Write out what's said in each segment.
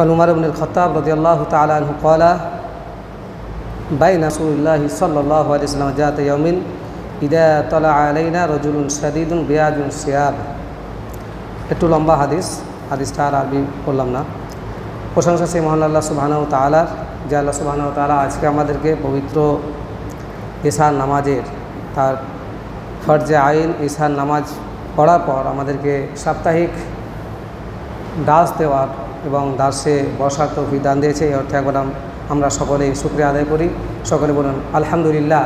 عن عمر بن الخطاب رضي الله تعالى عنه قال بين رسول الله صلى الله عليه وسلم ذات يوم إذا طلع علينا رجل شديد بياض الثياب একটু লম্বা হাদিস হাদিসটা আর আরবি করলাম না প্রশংসা সেই মহান আল্লাহ সুবাহানাউ তালার যে আল্লাহ সুবাহানাউ তালা আজকে আমাদেরকে পবিত্র ইশার নামাজের তার ফরজে আইন ইশার নামাজ পড়ার পর আমাদেরকে সাপ্তাহিক দাস দেওয়ার এবং দাসে বসার তৌফিক দান দিয়েছে, এই অর্থে একবার আমরা সকলেই শুক্রিয়া আদায় করি। সকলে বলুন, আলহামদুলিল্লাহ।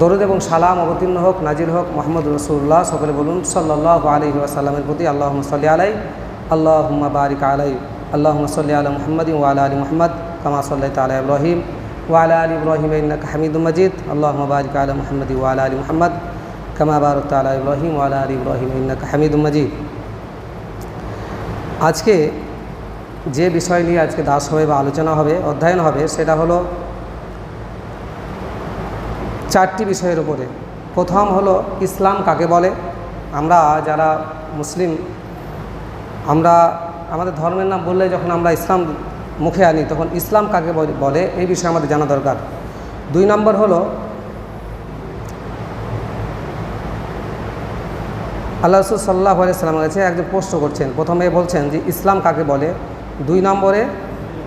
দরুদ এবং সালাম অবতীর্ণ হোক নাজির হোক মোহাম্মদ রসুল্লাহ সকলে বলুন সাল্লাহ আলী ওয়াসাল্লামের প্রতি আল্লাহ সাল্লি আলাই আল্লাহ বারিক আলাই। আল্লাহ সাল্লি আলা মোহাম্মদ ওয়ালা আলী মোহাম্মদ, কামা সাল্লাহ তালা ইব্রাহিম ওয়ালা আলী ইব্রাহিম হামিদুল মজিদ। আল্লাহ বারিক আলা মোহাম্মদ ওয়ালা আলী মোহাম্মদ, কামা বারক তালা ইব্রাহিম ওয়ালা আলী ইব্রাহিম হামিদুল মজিদ। আজকে যে বিষয় নিয়ে আজকে দাস হবে বা আলোচনা হবে, অধ্যয়ন হবে, সেটা হলো চারটি বিষয়ের উপরে। প্রথম হলো ইসলাম কাকে বলে? আমরা যারা মুসলিম, আমরা, আমাদের ধর্মের নাম বললে যখন আমরা ইসলাম মুখে আনি, তখন ইসলাম কাকে বলে- এই বিষয়ে আমাদের জানা দরকার। দুই নম্বর হলো আল্লাহ রসুল সাল্লাহ সাল্লামের কাছে একজন প্রশ্ন করছেন। প্রথমে বলছেন যে ইসলাম কাকে বলে? দুই নম্বরে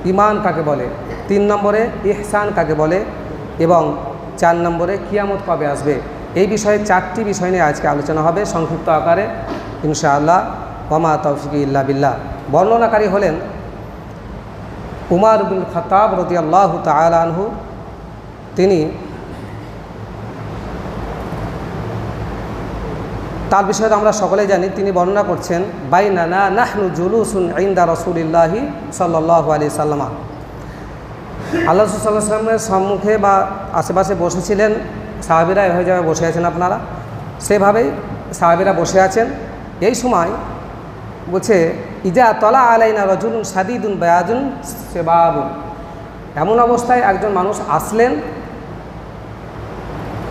ইমান কাকে বলে? তিন নম্বরে ইহসান কাকে বলে? এবং চার নম্বরে কিয়ামত কবে আসবে? এই বিষয়ে চারটি বিষয় নিয়ে আজকে আলোচনা হবে সংক্ষিপ্ত আকারে, ইনশাআল্লাহ। ওমা তৌফিক ইল্লা বিল্লাহ। বর্ণনাকারী হলেন উমার বিন খতাব রতি আল্লাহ তালানহু তিনি তার বিষয়ে আমরা সকলেই জানি, তিনি বর্ণনা করছেন, বাইনানা নাহনু জুলুসুন ইন্দা রসুলিল্লাহি সাল্লাহ আলি সাল্লামা। আল্লাহ সাল্লাহ সাল্লামের সম্মুখে বা আশেপাশে বসেছিলেন, সাহাবিরা এভাবে যাবে বসে আছেন আপনারা, সেভাবেই সাহাবিরা বসে আছেন। এই সময় বলছে, ইজা তলা আলাইনা রজুলুন সাদিদুন বেয়াজুন সেবাবুন। এমন অবস্থায় একজন মানুষ আসলেন,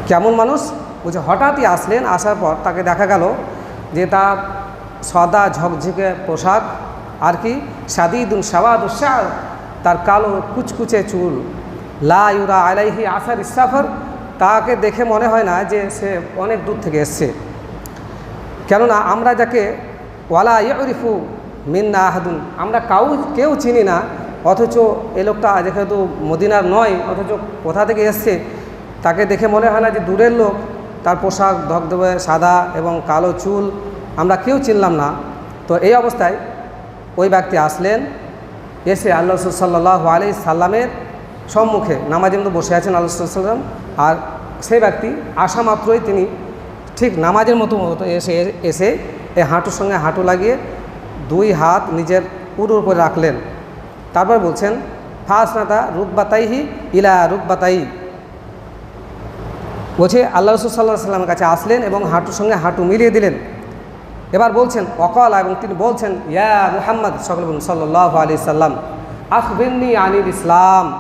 কেমন মানুষ? বলছে হঠাৎই আসলেন, আসার পর তাকে দেখা গেল যে তার সদা ঝকঝকে পোশাক আর কি সাদিদুন সাবাদুসার তার কালো কুচকুচে চুল। লা ইউরা আলাইহি আসার ইসাফর তাকে দেখে মনে হয় না যে সে অনেক দূর থেকে এসছে। কেননা আমরা যাকে ওয়ালা ইয়রিফু মিন্না আহাদুন, আমরা কাউ, কেউ চিনি না, অথচ এ লোকটা যেহেতু মদিনার নয়, অথচ কোথা থেকে এসছে, তাকে দেখে মনে হয় না যে দূরের লোক। তার পোশাক ধবধবে সাদা এবং কালো চুল আমরা কেউ চিনলাম না। তো এই অবস্থায় ওই ব্যক্তি আসলেন, এসে আল্লাহ সাল্লাহ আলি সাল্লামের সম্মুখে নামাজের মধ্যে বসে আছেন আল্লাহ সাল্লাম। আর সেই ব্যক্তি আসা মাত্রই তিনি ঠিক নামাজের মতো মতো এসে এসে এই হাঁটুর সঙ্গে হাঁটু লাগিয়ে দুই হাত নিজের পুরোর উপরে রাখলেন। তারপর বলছেন ফাঁস নাতা রুকবাতাইহি ইলা রুকবাতাই বলছে, আল্লাহ রসুল সাল্লাহ সাল্লামের কাছে আসলেন এবং হাঁটুর সঙ্গে হাঁটু মিলিয়ে দিলেন। এবার বলছেন, অকল, এবং তিনি বলছেন, ইয়া মুহাম্মদ, সকল বলুন সাল্লাহ আলি সাল্লাম আখবিন্নি আনিল ইসলাম।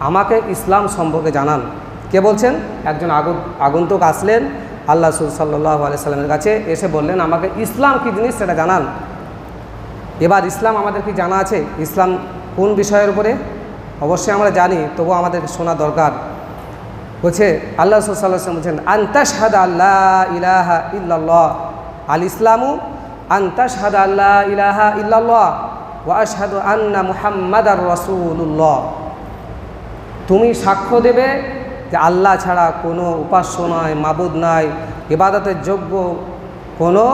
আমাকে ইসলাম সম্পর্কে জানান। কে বলছেন? একজন আগু আগন্তুক আসলেন, আল্লাহ রসুল সাল্লাহ সাল্লামের কাছে এসে বললেন, আমাকে ইসলাম কী জিনিস সেটা জানান। এবার ইসলাম আমাদের কি জানা আছে? ইসলাম কোন বিষয়ের উপরে? অবশ্যই আমরা জানি তবু আমাদের শোনা দরকার। বলছে, আল্লাহ সাল্লাম বলছেন আন্তাশহাদ আল্লাহ ইলাহা ইল্লাল্লাহ। আল ইসলামু আন্তাশহাদ আল্লাহ ইলাহা ইল্লাল্লাহ। ওয়া আশহাদু আন্না মুহাম্মাদ আর রসুল্লাহ তুমি সাক্ষ্য দেবে যে আল্লাহ ছাড়া কোনো উপাস্য নয় মাবুদ নাই, ইবাদতের যোগ্য কোনো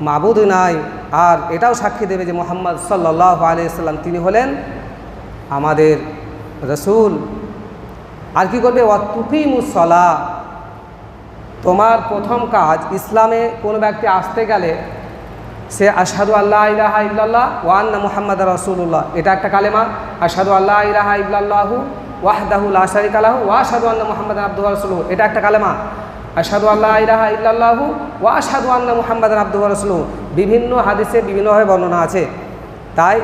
মাবুদ নাই। আর এটাও সাক্ষী দেবে যে মোহাম্মদ সাল্লাহ আলিয়াল্লাম তিনি হলেন আমাদের রসুল। আর কি করবে? অতুকিমুসলা তোমার প্রথম কাজ, ইসলামে কোনো ব্যক্তি আসতে গেলে সে আশহাদু আল্লাহ ইলাহা ইল্লাল্লাহ ওয়ান্না মুহাম্মদ রসুল্লাহ এটা একটা কালেমা। আশহাদু আল্লাহ ইলাহা ইল্লাল্লাহু ওয়াহদাহু লা শারিকা লাহু ওয়া আশহাদু আন্না মুহাম্মাদান আবদুহু রাসূলুহু। এটা একটা কালেমা। আশহাদু আল্লাহ ইলাহা ইল্লাল্লাহু ওয়া আশহাদু আন্না মুহাম্মাদান আবদুহু রাসূলুহু। বিভিন্ন হাদিসে বিভিন্নভাবে বর্ণনা আছে। তাই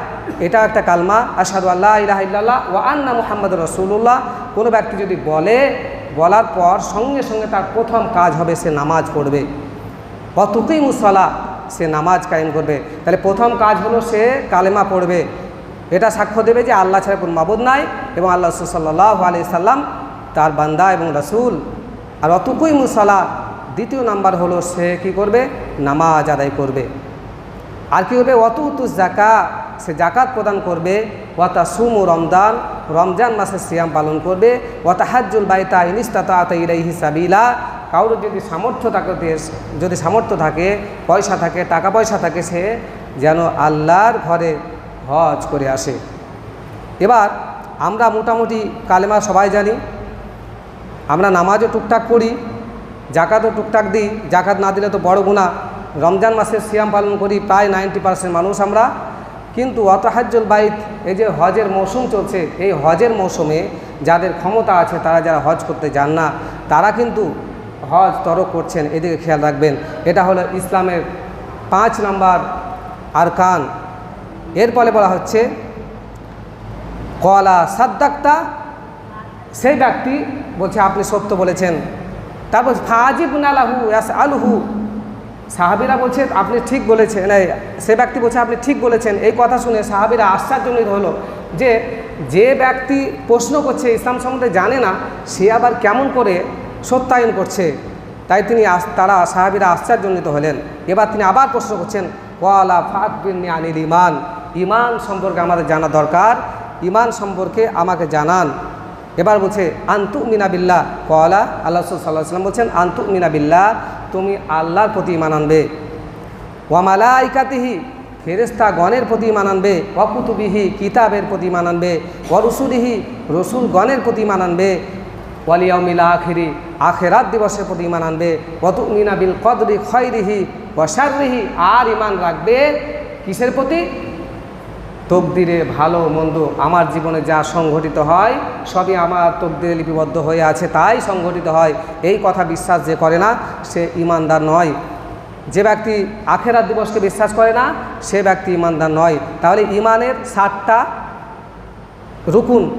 এটা একটা কালমা, আশহাদু আল্লাহ ইলাহা ওয়া আন্না মুহাম্মাদ রাসূলুল্লাহ। কোনো ব্যক্তি যদি বলে, বলার পর সঙ্গে সঙ্গে তার প্রথম কাজ হবে সে নামাজ পড়বে। অতুকেই মুসলা সে নামাজ কায়েম করবে। তাহলে প্রথম কাজ হলো সে কালেমা পড়বে। এটা সাক্ষ্য দেবে যে আল্লাহ ছাড়া কোনো মাবুদ নাই এবং আল্লাহ সাল্লাহ আলি সাল্লাম তার বান্দা এবং রাসূল। আর অতকুই মুসালা দ্বিতীয় নাম্বার হলো সে কি করবে? নামাজ আদায় করবে। আর কী হবে? অত উতু জাকা সে জাকাত প্রদান করবে। ওয়াতা সুমু রমজান রমজান মাসে সিয়াম পালন করবে। ওয়াতা হাজ্জুল বাইতা ইনিস্তাতা ইলাইহি সাবিলা। কারোর যদি সামর্থ্য থাকে, যদি সামর্থ্য থাকে, পয়সা থাকে, টাকা পয়সা থাকে, সে যেন আল্লাহর ঘরে হজ করে আসে। এবার আমরা মোটামুটি কালেমা সবাই জানি। আমরা নামাজও টুকটাক পড়ি জাকাতও টুকটাক দিই। জাকাত না দিলে তো বড় গুণা রমজান মাসের সিয়াম পালন করি, প্রায় নাইনটি পার্সেন্ট মানুষ আমরা। কিন্তু অতহাজ্জুল বাইত, এই যে হজের মৌসুম চলছে, এই হজের মৌসুমে যাদের ক্ষমতা আছে, তারা যারা হজ করতে যান না, তারা কিন্তু হজ তরক করছেন, এদিকে খেয়াল রাখবেন। এটা হলো ইসলামের পাঁচ নাম্বার আরকান। এরপরে বলা হচ্ছে, কলা সাদ্দাক্তা, সেই ব্যক্তি বলছে, আপনি সত্য বলেছেন। তারপর ফাজিব নালাহু আলহু সাহাবিরা বলছে, আপনি ঠিক বলেছেন। সে ব্যক্তি বলছে, আপনি ঠিক বলেছেন। এই কথা শুনে সাহাবিরা আশ্চর্যজনিত হলো যে যে ব্যক্তি প্রশ্ন করছে, ইসলাম সম্বন্ধে জানে না, সে আবার কেমন করে সত্যায়ন করছে? তাই তিনি তারা সাহাবিরা আশ্চর্যজনিত হলেন। এবার তিনি আবার প্রশ্ন করছেন, ওয়ালা ফাকবিনী আনিল ইমান ইমান সম্পর্কে আমাদের জানা দরকার। ইমান সম্পর্কে আমাকে জানান। এবার বলছে আন্তু মিনাবিল্লা কলা আল্লাহ সাল্লাহ সাল্লাম বলছেন আন্তু মিনাবিল্লা তুমি আল্লাহর প্রতি ইমান আনবে। ওয়ামালাইকাতিহি ফেরেস্তা গণের প্রতি ইমান আনবে। অকুতুবিহি কিতাবের প্রতি ইমান আনবে। অরসুলিহি রসুল গণের প্রতি ইমান আনবে। ওয়ালিয়াউমিলা আখেরি, আখেরাত দিবসের প্রতি ইমান আনবে। অতু মিনাবিল কদরি খয়রিহি ওয়াশারিহি আর ইমান রাখবে কিসের প্রতি? তকদিরে ভালো মন্দ আমার জীবনে যা সংঘটিত হয়, সবই আমার তকদিরে লিপিবদ্ধ হয়ে আছে, তাই সংঘটিত হয়। এই কথা বিশ্বাস যে করে না, সে ইমানদার নয়। যে ব্যক্তি আখেরাত দিবসকে বিশ্বাস করে না, সে ব্যক্তি ইমানদার নয়। তাহলে ইমানের ষাটটা রুকুন।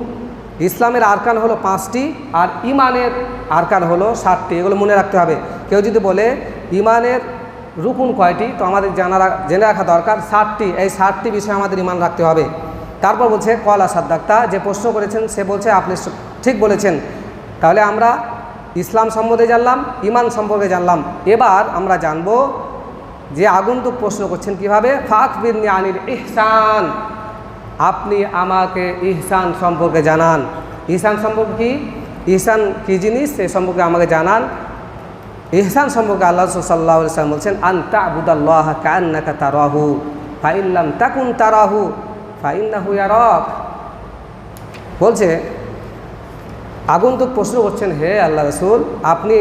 ইসলামের আরকান হলো পাঁচটি আর ইমানের আরকান হলো ষাটটি এগুলো মনে রাখতে হবে। কেউ যদি বলে, ইমানের রুকুন কয়টি? তো আমাদের জানা জেনে রাখা দরকার, ষাটটি। এই ষাটটি বিষয়ে আমাদের ইমান রাখতে হবে। তারপর বলছে, কলা সাদ্দাক্তা, যে প্রশ্ন করেছেন, সে বলছে, আপনি ঠিক বলেছেন। তাহলে আমরা ইসলাম সম্বন্ধে জানলাম, ইমান সম্পর্কে জানলাম। এবার আমরা জানব যে আগন্তুক প্রশ্ন করছেন কীভাবে? ফাক বিরনি আনিল ইহসান। আপনি আমাকে ইহসান সম্পর্কে জানান। ইহসান সম্পর্কে কি? ইহসান কী জিনিস? সে সম্পর্কে আমাকে জানান। ইহসান সম্পর্কে আল্লাহ সাল্লাহ সাল্লাম বলছেন আন্তা আবুদাল্লাহ কান্নাকা তারাহু ফাইল্লাম তাকুন তারাহু, ফাইন্নাহু ইয়ারক। বলছে, আগন্তুক প্রশ্ন করছেন, হে আল্লাহ রসুল, আপনি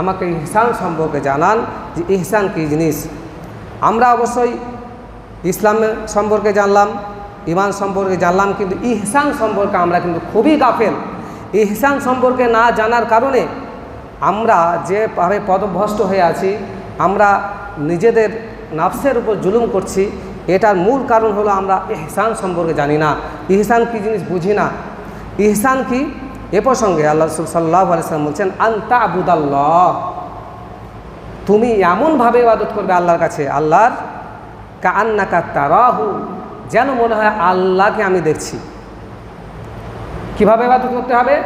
আমাকে ইহসান সম্পর্কে জানান যে ইহসান কী জিনিস? আমরা অবশ্যই ইসলাম সম্পর্কে জানলাম ইমান সম্পর্কে জানলাম, কিন্তু ইহসান সম্পর্কে আমরা কিন্তু খুবই গাফেল। ইহসান সম্পর্কে না জানার কারণে আমরা যেভাবে পদভ্রষ্ট হয়ে আছি, আমরা নিজেদের নাফসের উপর জুলুম করছি, এটার মূল কারণ হলো আমরা ইহসান সম্পর্কে জানি না। ইহসান কী জিনিস বুঝি না? ইহসান কি? এ প্রসঙ্গে আল্লাহ সাল্লাহ আলিয়াল্লাম বলছেন আন্তা আবুদাল্লাহ তুমি এমনভাবে ইবাদত করবে আল্লাহর কাছে, আল্লাহর কান্নাকা তারাহু, যেন মনে হয় আল্লাহকে আমি দেখছি। কীভাবে ইবাদত করতে হবে?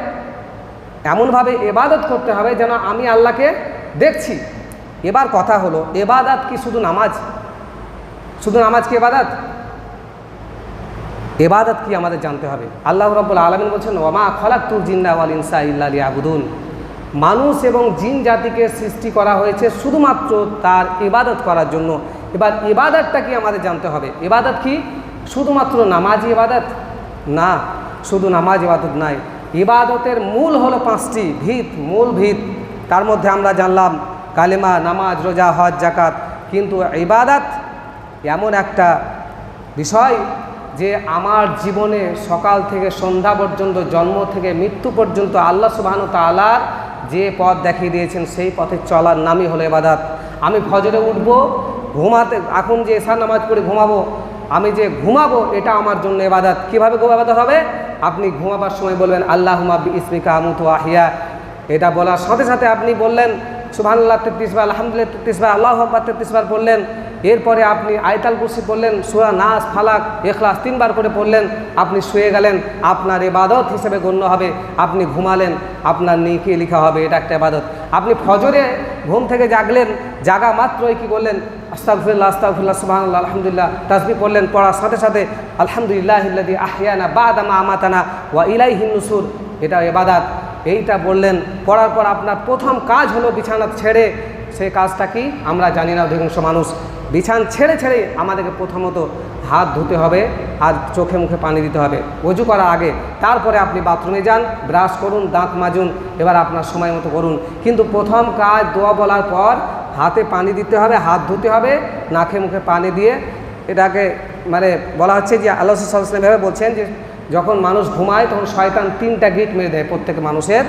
এমনভাবে এবাদত করতে হবে যেন আমি আল্লাহকে দেখছি। এবার কথা হলো, এবাদাত কি শুধু নামাজ? শুধু নামাজ কি এবাদাত? এবাদত কি আমাদের জানতে হবে। আল্লাহ রব্বুল আলমিন বলছেন ওমা খলাক তুর জিন্না ওয়াল ইনসা ইল্লা আবুদুন মানুষ এবং জিন জাতিকে সৃষ্টি করা হয়েছে শুধুমাত্র তার ইবাদত করার জন্য। এবার ইবাদতটা কি আমাদের জানতে হবে? ইবাদত কি? শুধুমাত্র নামাজি ইবাদত না, শুধু নামাজ ইবাদত নাই। ইবাদতের মূল হলো পাঁচটি, ভিত, মূল ভিত। তার মধ্যে আমরা জানলাম কালেমা, নামাজ, রোজা, হজ জাকাত কিন্তু ইবাদত এমন একটা বিষয় যে আমার জীবনে সকাল থেকে সন্ধ্যা পর্যন্ত, জন্ম থেকে মৃত্যু পর্যন্ত আল্লাহ সুবাহানু তালার যে পথ দেখিয়ে দিয়েছেন, সেই পথে চলার নামই হলো এবাদাত আমি ফজরে উঠব, ঘুমাতে, এখন যে এশার নামাজ পড়ে ঘুমাবো, আমি যে ঘুমাবো, এটা আমার জন্য এবাদাত কীভাবে এবাদত হবে? আপনি ঘুমাবার সময় বলবেন আল্লাহ হুমাবি ইসমিকা আমুতু আহিয়া এটা বলার সাথে সাথে আপনি বললেন সুবাহ আল্লাহ তেত্রিশবার আলহামদুলিল্লাহ তেত্রিশবার আল্লাহ আকবর তেত্রিশবার বললেন এরপরে আপনি আয়তাল কুরসি পড়লেন, সুরা নাস, ফালাক এখলাস তিনবার করে পড়লেন, আপনি শুয়ে গেলেন, আপনার এবাদত হিসেবে গণ্য হবে, আপনি ঘুমালেন, আপনার নিকে লেখা হবে, এটা একটা এবাদত আপনি ফজরে ঘুম থেকে জাগলেন, জাগা মাত্রই কি বললেন আস্তাগফিরুল্লাহ আস্তাগফিরুল্লাহ, সুবহানাল্লাহ, আলহামদুলিল্লাহ, তাসবিহ পড়লেন, পড়ার সাথে সাথে আলহামদুলিল্লাহ ইল্লাযী আহইয়ানা বাদামা আমাতানা ওয়া ইলাইহিন নুসুর, এটা এবাদাত এইটা বললেন পড়ার পর আপনার প্রথম কাজ হলো বিছানা ছেড়ে সেই কাজটা কি? আমরা জানি না, অধিকাংশ মানুষ বিছান ছেড়ে ছেড়ে আমাদেরকে প্রথমত হাত ধুতে হবে আর চোখে মুখে পানি দিতে হবে। অজু করার আগে তারপরে আপনি বাথরুমে যান, ব্রাশ করুন, দাঁত মাজুন, এবার আপনার সময় মতো করুন। কিন্তু প্রথম কাজ দোয়া বলার পর হাতে পানি দিতে হবে, হাত ধুতে হবে, নাকে মুখে পানি দিয়ে এটাকে মানে বলা হচ্ছে যে আল্লাহ সাল্লাম এভাবে বলছেন যে যখন মানুষ ঘুমায় তখন শয়তান তিনটা গিট মেরে দেয় প্রত্যেক মানুষের।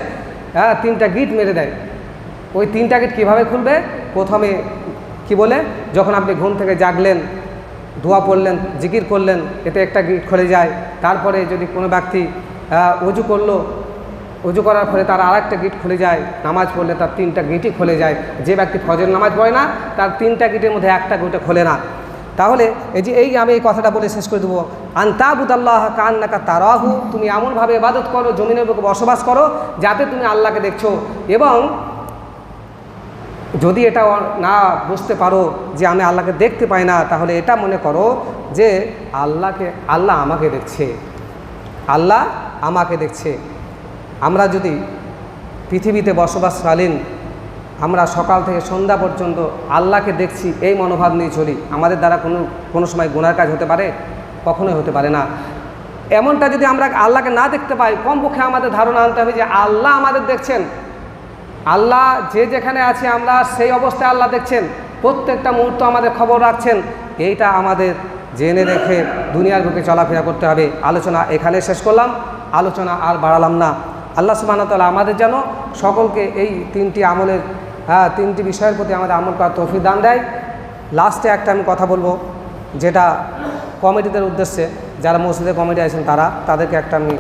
হ্যাঁ তিনটা গিট মেরে দেয়। ওই তিনটা গিট কীভাবে খুলবে? প্রথমে বলে? যখন আপনি ঘুম থেকে জাগলেন, ধোয়া পড়লেন, জিকির করলেন এতে একটা গিট খুলে যায়, তারপরে যদি কোনো ব্যক্তি অজু করল অজু করার ফলে তার আর একটা গিট খুলে যায়, নামাজ পড়লে তার তিনটা গিটই খুলে যায়। যে ব্যক্তি ফজর নামাজ পড়ে না, তার তিনটা গিটের মধ্যে একটা গিটে খোলে না। তাহলে এই যে এই আমি এই কথাটা বলে শেষ করে দেবো, আন্তাবুদাল্লাহ কান্নাকা তারাহু, তুমি এমনভাবে ইবাদত করো, জমিনের বুকে বসবাস করো, যাতে তুমি আল্লাহকে দেখছ। এবং যদি এটা না বুঝতে পারো যে আমি আল্লাহকে দেখতে পাই না, তাহলে এটা মনে করো যে আল্লাহকে, আল্লাহ আমাকে দেখছে। আল্লাহ আমাকে দেখছে। আমরা যদি পৃথিবীতে বসবাসকালীন, আমরা সকাল থেকে সন্ধ্যা পর্যন্ত আল্লাহকে দেখছি, এই মনোভাব নিয়ে চলি, আমাদের দ্বারা কোনো কোনো সময় গুনার কাজ হতে পারে? কখনোই হতে পারে না। এমনটা যদি আমরা আল্লাহকে না দেখতে পাই, কমপক্ষে আমাদের ধারণা আনতে হবে যে আল্লাহ আমাদের দেখছেন। আল্লাহ যে যেখানে আছে আমরা, সেই অবস্থায় আল্লাহ দেখছেন। প্রত্যেকটা মুহূর্ত আমাদের খবর রাখছেন। এইটা আমাদের জেনে রেখে দুনিয়ার বুকে চলাফেরা করতে হবে। আলোচনা এখানে শেষ করলাম। আলোচনা আর বাড়ালাম না। আল্লাহ সুবাহতাল্লাহ আমাদের যেন সকলকে এই তিনটি আমলের হ্যাঁ তিনটি বিষয়ের প্রতি আমাদের আমল করার তৌফিক দান দেয়। লাস্টে একটা আমি কথা বলব, যেটা কমিটিদের উদ্দেশ্যে, যারা মসজিদে কমিটি আছেন তারা, তাদেরকে একটা আমি